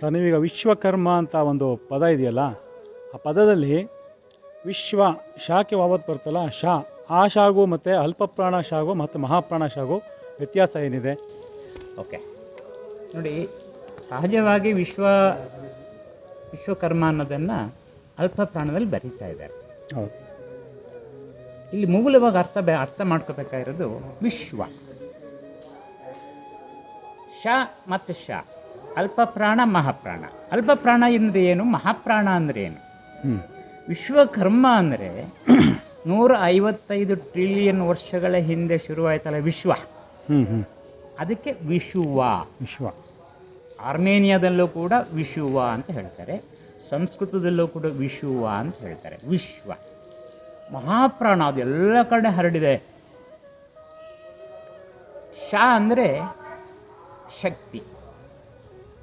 Sir ನೀವೀಗ ವಿಶ್ವಕರ್ಮ ಅಂತ ಒಂದು ಪದ ಇದೆಯಲ್ಲ ಆ ಪದದಲ್ಲಿ ವಿಶ್ವ ಶಾಖೆ ವಾವತ್ ಬರ್ತಲ್ಲ ಶಾ ಆ ಶಾಗು ಮತ್ತು ಅಲ್ಪಪ್ರಾಣ ಶಾಗು ಮತ್ತು ಮಹಾಪ್ರಾಣ ಶಾಗು ವ್ಯತ್ಯಾಸ ಏನಿದೆ? ಓಕೆ. ನೋಡಿ ಸಹಜವಾಗಿ ವಿಶ್ವ ವಿಶ್ವಕರ್ಮ ಅನ್ನೋದನ್ನು ಅಲ್ಪ ಪ್ರಾಣದಲ್ಲಿ ಬರೀತಾ ಇದ್ದಾರೆ. ಹೌದು. ಇಲ್ಲಿ ಮೂಲವಾಗಿ ಅರ್ಥ ಬೆ ಅರ್ಥ ಮಾಡ್ಕೋಬೇಕಾಗಿರೋದು ವಿಶ್ವ. ಶ ಮತ್ತು ಶ. ಅಲ್ಪ ಪ್ರಾಣ ಮಹಾಪ್ರಾಣ. ಅಲ್ಪ ಪ್ರಾಣ ಅಂದರೆ ಏನು? ಮಹಾಪ್ರಾಣ ಅಂದರೆ ಏನು? ವಿಶ್ವಕರ್ಮ ಅಂದರೆ ನೂರ ಐವತ್ತೈದು ಟ್ರಿಲಿಯನ್ ವರ್ಷಗಳ ಹಿಂದೆ ಶುರುವಾಯ್ತಲ್ಲ ವಿಶ್ವ. ಅದಕ್ಕೆ ವಿಶುವ. ವಿಶ್ವ. ಆರ್ಮೇನಿಯಾದಲ್ಲೂ ಕೂಡ ವಿಶುವ ಅಂತ ಹೇಳ್ತಾರೆ. ಸಂಸ್ಕೃತದಲ್ಲೂ ಕೂಡ ವಿಶುವ ಅಂತ ಹೇಳ್ತಾರೆ. ವಿಶ್ವ. ಮಹಾಪ್ರಾಣ ಅದು ಎಲ್ಲ ಕಡೆ ಹರಡಿದೆ. ಶ ಅಂದರೆ ಶಕ್ತಿ.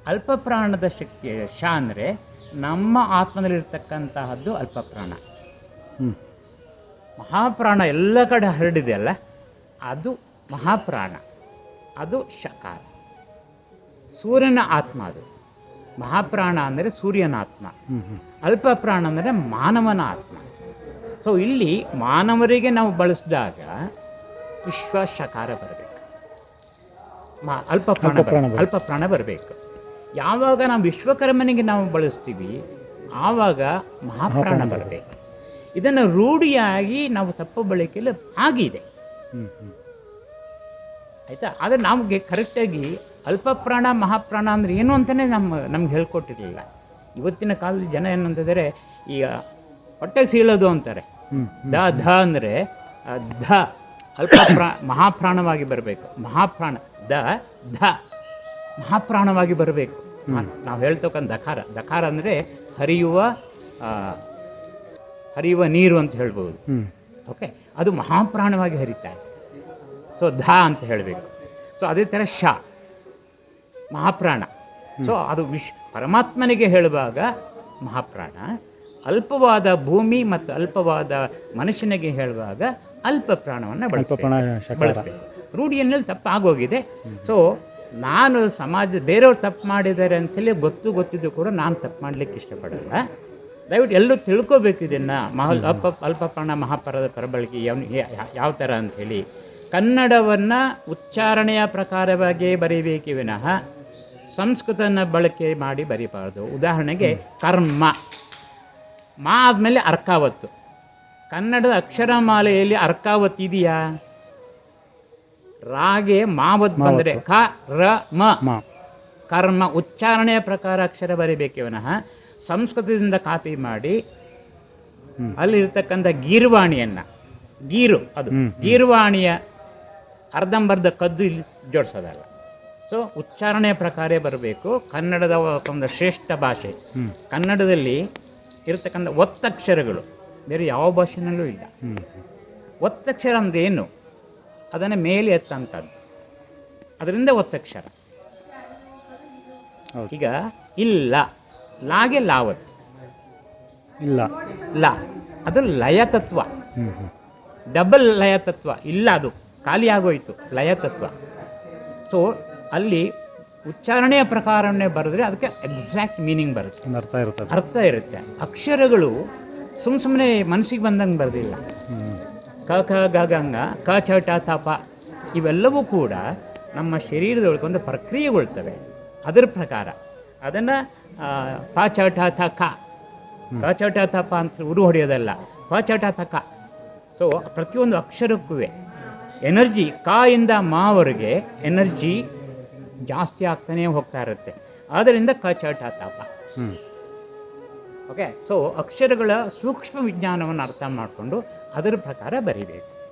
ಅಲ್ಪ ಪ್ರಾಣದ ಶಕ್ತಿ ಶ ಅಂದರೆ ನಮ್ಮ ಆತ್ಮದಲ್ಲಿರ್ತಕ್ಕಂತಹದ್ದು ಅಲ್ಪ ಪ್ರಾಣ ಹ್ಞೂ ಮಹಾಪ್ರಾಣ ಎಲ್ಲ ಕಡೆ ಹರಡಿದೆ ಅಲ್ಲ ಅದು ಮಹಾಪ್ರಾಣ ಅದು ಶಕಾರ. ಸೂರ್ಯನ ಆತ್ಮ ಅದು. ಮಹಾಪ್ರಾಣ ಅಂದರೆ ಸೂರ್ಯನ ಆತ್ಮ. ಅಲ್ಪ ಪ್ರಾಣ ಅಂದರೆ ಮಾನವನ ಆತ್ಮ. ಸೊ ಇಲ್ಲಿ ಮಾನವರಿಗೆ ನಾವು ಬಳಸಿದಾಗ ವಿಶ್ವ ಶಕಾರ ಬರಬೇಕು. ಮಾ ಅಲ್ಪ ಪ್ರಾಣ ಅಲ್ಪ ಪ್ರಾಣ ಬರಬೇಕು. ಯಾವಾಗ ನಾವು ವಿಶ್ವಕರ್ಮನಿಗೆ ನಾವು ಬಳಸ್ತೀವಿ ಆವಾಗ ಮಹಾಪ್ರಾಣ ಬರಬೇಕು. ಇದನ್ನು ರೂಢಿಯಾಗಿ ನಾವು ತಪ್ಪು ಬಳಕೆಯಲ್ಲಿ ಆಗಿದೆ. ಆಯಿತಾ? ಆದರೆ ನಮಗೆ ಕರೆಕ್ಟಾಗಿ ಅಲ್ಪ ಪ್ರಾಣ ಮಹಾಪ್ರಾಣ ಅಂದರೆ ಏನು ಅಂತಲೇ ನಮ್ಮ ನಮ್ಗೆ ಹೇಳ್ಕೊಟ್ಟಿರಲಿಲ್ಲ. ಇವತ್ತಿನ ಕಾಲದಲ್ಲಿ ಜನ ಏನಂತಿದ್ದಾರೆ ಈಗ ಹೊಟ್ಟೆ ಸೀಳೋದು ಅಂತಾರೆ. ದ ಧ ಅಂದರೆ ಧ ಅಲ್ಪ ಪ್ರಾ ಮಹಾಪ್ರಾಣವಾಗಿ ಬರಬೇಕು. ಮಹಾಪ್ರಾಣ ದ ಧ ಮಹಾಪ್ರಾಣವಾಗಿ ಬರಬೇಕು. ನಾವು ಹೇಳ್ತಕ್ಕಂಥ ದಖಾರ ದಖಾರ ಅಂದರೆ ಹರಿಯುವ ಹರಿಯುವ ನೀರು ಅಂತ ಹೇಳ್ಬೋದು. ಓಕೆ ಅದು ಮಹಾಪ್ರಾಣವಾಗಿ ಹರಿತಾ ಇದೆ. ಸೊ ಧ ಅಂತ ಹೇಳಬೇಕು. ಸೊ ಅದೇ ಥರ ಶ ಮಹಾಪ್ರಾಣ. ಸೊ ಅದು ವಿಶ್ ಪರಮಾತ್ಮನಿಗೆ ಹೇಳುವಾಗ ಮಹಾಪ್ರಾಣ. ಅಲ್ಪವಾದ ಭೂಮಿ ಮತ್ತು ಅಲ್ಪವಾದ ಮನುಷ್ಯನಿಗೆ ಹೇಳುವಾಗ ಅಲ್ಪ ಪ್ರಾಣವನ್ನು ಬಳಸಬೇಕು. ರೂಢಿಯಲ್ಲಿ ತಪ್ಪು ಆಗೋಗಿದೆ ಸೊ ನಾನು ಸಮಾಜ ಬೇರೆಯವ್ರು ತಪ್ಪು ಮಾಡಿದ್ದಾರೆ ಅಂತೇಳಿ ಗೊತ್ತು ಗೊತ್ತಿದ್ದು ಕೂಡ ನಾನು ತಪ್ಪು ಮಾಡಲಿಕ್ಕೆ ಇಷ್ಟಪಡಲ್ಲ. ದಯವಿಟ್ಟು ಎಲ್ಲರೂ ತಿಳ್ಕೊಬೇಕು ಇದನ್ನು. ಮಹ ಅಲ್ಪ ಅಲ್ಪಪ್ರಾಣ ಮಹಾಪರದ ಪರಬಳಕೆ ಯಾವ ಯಾವ ಥರ ಅಂಥೇಳಿ ಕನ್ನಡವನ್ನು ಉಚ್ಚಾರಣೆಯ ಪ್ರಕಾರವಾಗಿ ಬರೀಬೇಕು ವಿನಃ ಸಂಸ್ಕೃತನ ಬಳಕೆ ಮಾಡಿ ಬರೀಬಾರ್ದು. ಉದಾಹರಣೆಗೆ ಕರ್ಮ. ಮಾ ಆದಮೇಲೆ ಅರ್ಕಾವತ್ತು. ಕನ್ನಡದ ಅಕ್ಷರಮಾಲೆಯಲ್ಲಿ ಅರ್ಕಾವತ್ ಇದೆಯಾ? ರಾಗೆ ಮಾವದ್ ಬಂದರೆ ಕ ರ ಮ. ಕರ್ಮ ಉಚ್ಚಾರಣೆಯ ಪ್ರಕಾರ ಅಕ್ಷರ ಬರೀಬೇಕೇ ವಿನಃ ಸಂಸ್ಕೃತದಿಂದ ಕಾಪಿ ಮಾಡಿ. ಅಲ್ಲಿರ್ತಕ್ಕಂಥ ಗೀರ್ವಾಣಿಯನ್ನು ಗೀರು ಅದು. ಗೀರ್ವಾಣಿಯ ಅರ್ಧಂಬರ್ಧ ಕದ್ದು ಇಲ್ಲಿ ಜೋಡಿಸೋದಲ್ಲ. ಸೊ ಉಚ್ಚಾರಣೆಯ ಪ್ರಕಾರ ಬರಬೇಕು. ಕನ್ನಡದ ಒಂದು ಶ್ರೇಷ್ಠ ಭಾಷೆ. ಕನ್ನಡದಲ್ಲಿ ಇರತಕ್ಕಂಥ ಒತ್ತಕ್ಷರಗಳು ಬೇರೆ ಯಾವ ಭಾಷೆನಲ್ಲೂ ಇಲ್ಲ. ಒತ್ತಕ್ಷರ ಅಂದ್ರೆ ಏನು ಅದನ್ನು ಮೇಲೆ ಎತ್ತಂಥದ್ದು ಅದರಿಂದ ಒತ್ತಕ್ಷರ ಈಗ ಇಲ್ಲ ಲಾಗೆ ಲಾವತ್. ಇಲ್ಲ. ಲಾ ಅದು ಲಯ ತತ್ವ ಡಬಲ್ ಲಯ ತತ್ವ ಇಲ್ಲ ಅದು. ಖಾಲಿ ಆಗೋಯ್ತು ಲಯ ತತ್ವ ಸೊ ಅಲ್ಲಿ ಉಚ್ಚಾರಣೆಯ ಪ್ರಕಾರವನ್ನೇ ಬರೆದ್ರೆ ಅದಕ್ಕೆ ಎಕ್ಸಾಕ್ಟ್ ಮೀನಿಂಗ್ ಬರುತ್ತೆ. ಅರ್ಥ ಇರುತ್ತೆ ಅರ್ಥ ಇರುತ್ತೆ. ಅಕ್ಷರಗಳು ಸುಮ್ಮ ಸುಮ್ಮನೆ ಮನಸ್ಸಿಗೆ ಬಂದಂಗೆ ಬರೆದಿಲ್ಲ. ಕ ಕ ಗ ಗಂಗ ಕ ಚ ಟ ಥ ಪ ಇವೆಲ್ಲವೂ ಕೂಡ ನಮ್ಮ ಶರೀರದೊಳಗೆ ಒಂದು ಪ್ರಕ್ರಿಯೆಗೊಳ್ತವೆ. ಅದರ ಪ್ರಕಾರ ಅದನ್ನು ಪ ಚ ಟ ಥ ಕ ಕ ಚ ಟ ಥ ಪ ಅಂತ ಉರು ಹೊಡೆಯೋದಲ್ಲ ಪ ಚ ಟ ಥ ಕ ಸೊ ಪ್ರತಿಯೊಂದು ಅಕ್ಷರಕ್ಕೂ ಎನರ್ಜಿ ಕ ಇಂದ ಮಾವರೆಗೆ ಎನರ್ಜಿ ಜಾಸ್ತಿ ಆಗ್ತಾನೇ ಹೋಗ್ತಾ ಇರುತ್ತೆ. ಆದ್ದರಿಂದ ಕ ಚ ಟ ಥ ಪ ಹ್ಞೂ ಓಕೆ ಸೊ ಅಕ್ಷರಗಳ ಸೂಕ್ಷ್ಮ ವಿಜ್ಞಾನವನ್ನು ಅರ್ಥ ಮಾಡಿಕೊಂಡು ಅದರ ಪ್ರಕಾರ ಬರೀಬೇಕು.